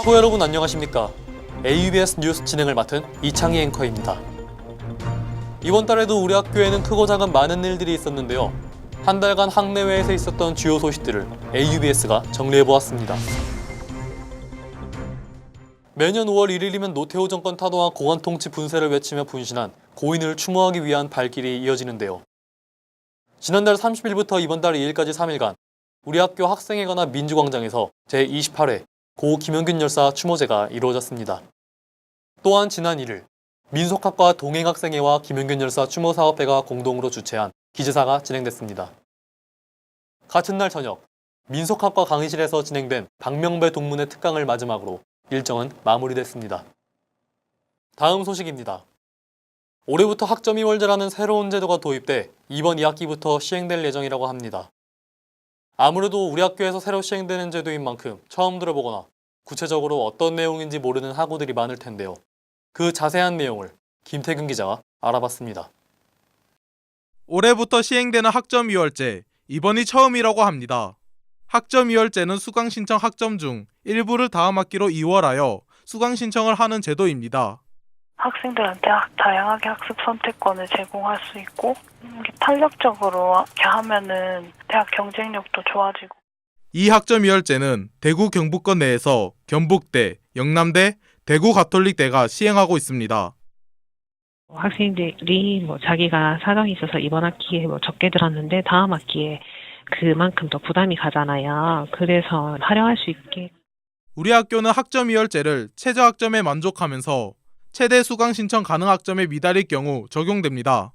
학우 여러분 안녕하십니까? AUBS 뉴스 진행을 맡은 이창희 앵커입니다. 이번 달에도 우리 학교에는 크고 작은 많은 일들이 있었는데요. 한 달간 학내외에서 있었던 주요 소식들을 AUBS가 정리해 보았습니다. 매년 5월 1일이면 노태우 정권 타도와 공안 통치 분쇄를 외치며 분신한 고인을 추모하기 위한 발길이 이어지는데요. 지난달 30일부터 이번 달 2일까지 3일간 우리 학교 학생회관나 민주광장에서 제28회 고 김영균 열사 추모제가 이루어졌습니다. 또한 지난 1일 민속학과 동행학생회와 김영균 열사 추모사업회가 공동으로 주최한 기재사가 진행됐습니다. 같은 날 저녁 민속학과 강의실에서 진행된 박명배 동문회 특강을 마지막으로 일정은 마무리됐습니다. 다음 소식입니다. 올해부터 학점이 월제라는 새로운 제도가 도입돼 이번 2학기부터 시행될 예정이라고 합니다. 아무래도 우리 학교에서 새로 시행되는 제도인 만큼 처음 들어보거나 구체적으로 어떤 내용인지 모르는 학우들이 많을 텐데요. 그 자세한 내용을 김태균 기자가 알아봤습니다. 올해부터 시행되는 학점 이월제 이번이 처음이라고 합니다. 학점 이월제는 수강 신청 학점 중 일부를 다음 학기로 이월하여 수강 신청을 하는 제도입니다. 학생들한테 학- 다양하게 학습 선택권을 제공할 수 있고 탄력적으로 이렇게 하면은 대학 경쟁력도 좋아지고 이 학점이월제는 대구 경북권 내에서 경북대, 영남대, 대구 가톨릭대가 시행하고 있습니다. 학생들이 뭐 자기가 사정이 있어서 이번 학기에 뭐 적게 들었는데 다음 학기에 그만큼 더 부담이 가잖아요. 그래서 활용할 수 있게 우리 학교는 학점이월제를 최저 학점에 만족하면서 최대 수강 신청 가능 학점에 미달일 경우 적용됩니다.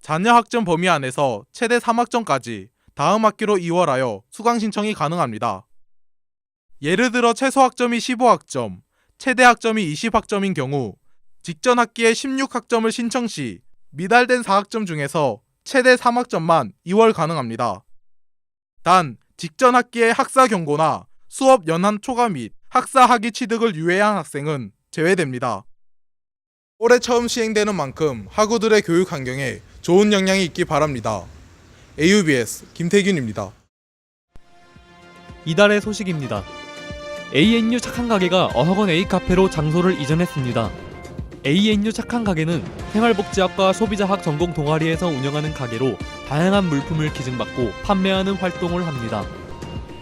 자녀 학점 범위 안에서 최대 3학점까지 다음 학기로 이월하여 수강 신청이 가능합니다. 예를 들어 최소 학점이 15학점, 최대 학점이 20학점인 경우 직전 학기에 16학점을 신청 시 미달된 4학점 중에서 최대 3학점만 이월 가능합니다. 단 직전 학기에 학사 경고나 수업 연한 초과 및 학사 학위 취득을 유예한 학생은 제외됩니다. 올해 처음 시행되는 만큼 학우들의 교육 환경에 좋은 영향이 있기 바랍니다. AUBS 김태균입니다. 이달의 소식입니다. ANU 착한 가게가 어학원 A 카페로 장소를 이전했습니다. ANU 착한 가게는 생활복지학과 소비자학 전공 동아리에서 운영하는 가게로 다양한 물품을 기증받고 판매하는 활동을 합니다.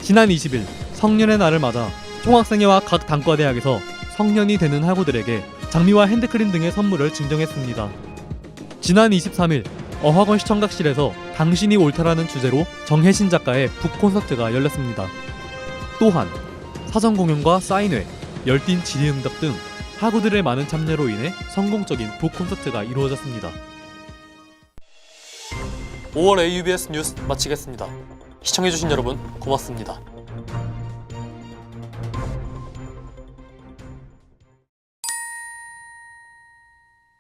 지난 20일 성년의 날을 맞아 총학생회와 각 단과대학에서 성년이 되는 학우들에게 장미와 핸드크림 등의 선물을 증정했습니다. 지난 23일 어학원 시청각실에서 당신이 옳다라는 주제로 정혜신 작가의 북 콘서트가 열렸습니다. 또한 사전 공연과 사인회, 열띤 질의응답 등 학우들의 많은 참여로 인해 성공적인 북 콘서트가 이루어졌습니다. 5월 AUBS 뉴스 마치겠습니다. 시청해주신 여러분 고맙습니다.